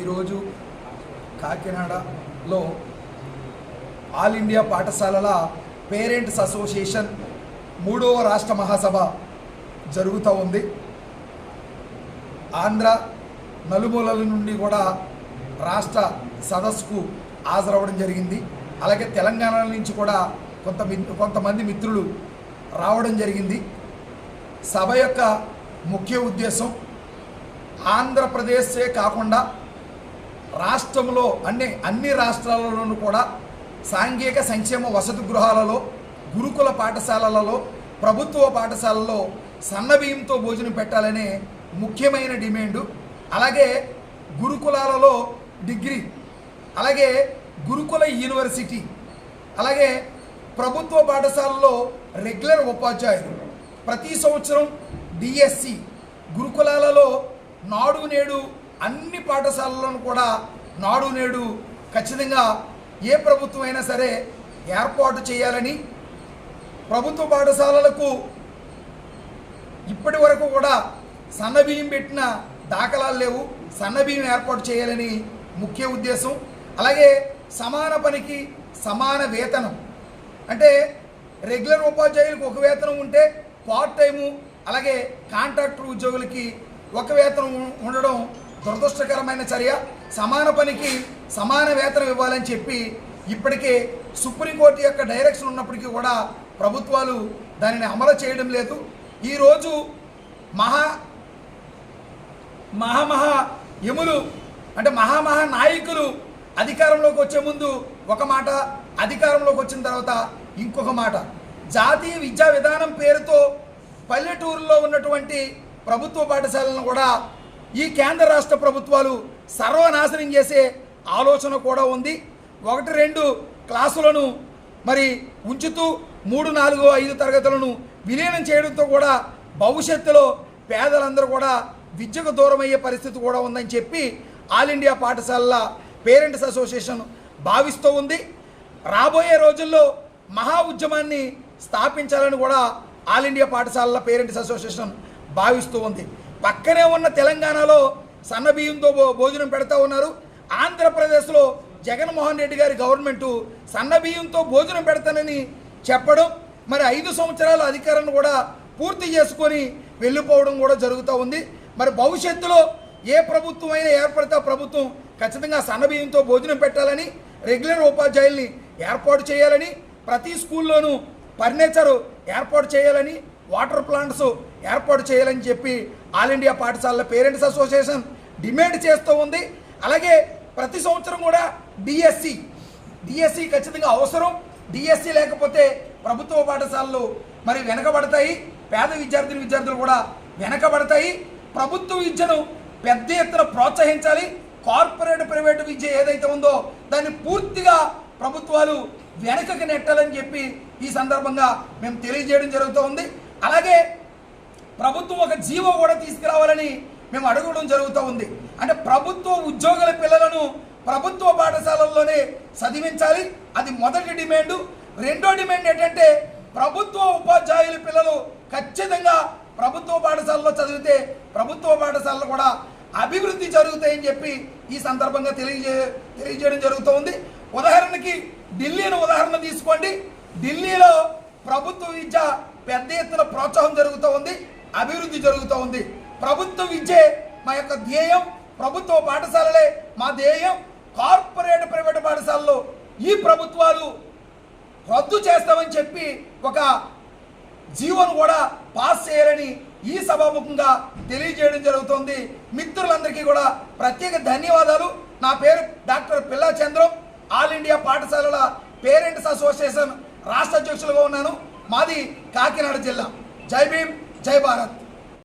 ఈరోజు కాకినాడలో all India పాఠశాలల పేరెంట్స్ అసోసియేషన్ మూడవ రాష్ట్ర మహాసభ జరుగుతూ ఉంది. ఆంధ్ర నలుమూలల నుండి కూడా రాష్ట్ర సదస్సుకు హాజరవ్వడం జరిగింది. అలాగే తెలంగాణ నుంచి కూడా కొంత కొంతమంది మిత్రులు రావడం జరిగింది. సభ యొక్క ముఖ్య ఉద్దేశం ఆంధ్రప్రదేశే కాకుండా రాష్ట్రంలో అన్ని అన్ని రాష్ట్రాలలోనూ కూడా సాంఘిక సంక్షేమ వసతి గృహాలలో గురుకుల పాఠశాలలలో ప్రభుత్వ పాఠశాలలో సన్నబియ్యంతో భోజనం పెట్టాలనే ముఖ్యమైన డిమాండు. అలాగే గురుకులాలలో డిగ్రీ అలాగే గురుకుల యూనివర్సిటీ అలాగే ప్రభుత్వ పాఠశాలలో రెగ్యులర్ ఉపాధ్యాయులు. ప్రతి సంవత్సరం డిఎస్సి గురుకులాలలో నాడు నేడు అన్ని పాఠశాలలను కూడా నాడు నేడు ఖచ్చితంగా ఏ ప్రభుత్వం అయినా సరే ఏర్పాటు చేయాలని ప్రభుత్వ పాఠశాలలకు ఇప్పటి వరకు కూడా సన్నబియ్యం పెట్టిన దాఖలాలు లేవు. సన్నబియ్యం ఏర్పాటు చేయాలని ముఖ్య ఉద్దేశం. అలాగే సమాన పనికి సమాన వేతనం. అంటే రెగ్యులర్ ఉపాధ్యాయులకు ఒక వేతనం ఉంటే పార్ట్ టైము అలాగే కాంట్రాక్టర్ ఉద్యోగులకి ఒక వేతనం ఉండడం దురదృష్టకరమైన చర్య. సమాన పనికి సమాన వేతనం ఇవ్వాలని చెప్పి ఇప్పటికే సుప్రీంకోర్టు యొక్క డైరెక్షన్ ఉన్నప్పటికీ కూడా ప్రభుత్వాలు దానిని అమలు చేయడం లేదు. ఈరోజు మహా మహామహా యములు అంటే మహామహా నాయకులు అధికారంలోకి వచ్చే ముందు ఒక మాట అధికారంలోకి వచ్చిన తర్వాత ఇంకొక మాట. జాతీయ విద్యా విధానం పేరుతో పల్లెటూరులో ఉన్నటువంటి ప్రభుత్వ పాఠశాలను కూడా ఈ కేంద్ర రాష్ట్ర ప్రభుత్వాలు సర్వనాశనం చేసే ఆలోచన కూడా ఉంది. ఒకటి రెండు క్లాసులను మరి ఉంచుతూ మూడు నాలుగు ఐదు తరగతులను విలీనం చేయడంతో కూడా భవిష్యత్తులో పేదలందరూ కూడా విద్యకు దూరమయ్యే పరిస్థితి కూడా ఉందని చెప్పి ఆల్ ఇండియా పాఠశాలల పేరెంట్స్ అసోసియేషన్ భావిస్తూ ఉంది. రాబోయే రోజుల్లో మహా ఉద్యమాన్ని స్థాపించాలని కూడా ఆల్ ఇండియా పాఠశాలల పేరెంట్స్ అసోసియేషన్ భావిస్తూ ఉంది. పక్కనే ఉన్న తెలంగాణలో సన్నబియ్యంతో భో- భోజనం పెడతా ఉన్నారు. ఆంధ్రప్రదేశ్లో జగన్మోహన్ రెడ్డి గారి గవర్నమెంటు సన్నబియ్యంతో భోజనం పెడతానని చెప్పడం మరి ఐదు సంవత్సరాల అధికారాన్ని కూడా పూర్తి చేసుకొని వెళ్ళిపోవడం కూడా జరుగుతూ ఉంది. మరి భవిష్యత్తులో ఏ ప్రభుత్వం అయినా ఏర్పడితే ప్రభుత్వం ఖచ్చితంగా సన్నబియ్యంతో భోజనం పెట్టాలని రెగ్యులర్ ఉపాధ్యాయుల్ని ఏర్పాటు చేయాలని ప్రతి స్కూల్లోనూ ఫర్నిచర్ ఏర్పాటు చేయాలని వాటర్ ప్లాంట్స్ ఏర్పాటు చేయాలని చెప్పి ఆల్ ఇండియా పాఠశాలల పేరెంట్స్ అసోసియేషన్ డిమాండ్ చేస్తూ ఉంది. అలాగే ప్రతి సంవత్సరం కూడా డిఎస్సి డిఎస్సి ఖచ్చితంగా అవసరం. డిఎస్సి లేకపోతే ప్రభుత్వ పాఠశాలలు మరి వెనకబడతాయి. పేద విద్యార్థులు విద్యార్థులు కూడా వెనకబడతాయి. ప్రభుత్వ విద్యను పెద్ద ఎత్తున ప్రోత్సహించాలి. కార్పొరేట్ ప్రైవేట్ విద్య ఏదైతే ఉందో దాన్ని పూర్తిగా ప్రభుత్వాలు వెనకకి నెట్టాలని చెప్పి ఈ సందర్భంగా మేము తెలియజేయడం జరుగుతూ ఉంది. అలాగే ప్రభుత్వం ఒక జీవో కూడా తీసుకురావాలని మేము అడగడం జరుగుతూ ఉంది. అంటే ప్రభుత్వ ఉద్యోగుల పిల్లలను ప్రభుత్వ పాఠశాలల్లోనే చదివించాలి. అది మొదటి డిమాండు. రెండో డిమాండ్ ఏంటంటే ప్రభుత్వ ఉపాధ్యాయుల పిల్లలు ఖచ్చితంగా ప్రభుత్వ పాఠశాలలో చదివితే ప్రభుత్వ పాఠశాలలు కూడా అభివృద్ధి జరుగుతాయని చెప్పి ఈ సందర్భంగా తెలియజే తెలియజేయడం జరుగుతూ ఉంది. ఉదాహరణకి ఢిల్లీని ఉదాహరణ తీసుకోండి. ఢిల్లీలో ప్రభుత్వ విద్య పెద్ద ఎత్తున ప్రోత్సాహం జరుగుతూ ఉంది అభివృద్ధి జరుగుతూ ఉంది. ప్రభుత్వ విద్యే మా యొక్క ధ్యేయం ప్రభుత్వ పాఠశాలలే మా ధ్యేయం. కార్పొరేట్ ప్రైవేట్ పాఠశాలలో ఈ ప్రభుత్వాలు రద్దు చేస్తామని చెప్పి ఒక జీవోను కూడా పాస్ చేయాలని ఈ సభాముఖంగా తెలియజేయడం జరుగుతుంది. మిత్రులందరికీ కూడా ప్రత్యేక ధన్యవాదాలు. నా పేరు doctor Pilla Chandram. All India పాఠశాలల పేరెంట్స్ అసోసియేషన్ రాష్ట్ర అధ్యక్షులుగా ఉన్నాను. మాది కాకినాడ జిల్లా. జై భీమ్ జై భారత్.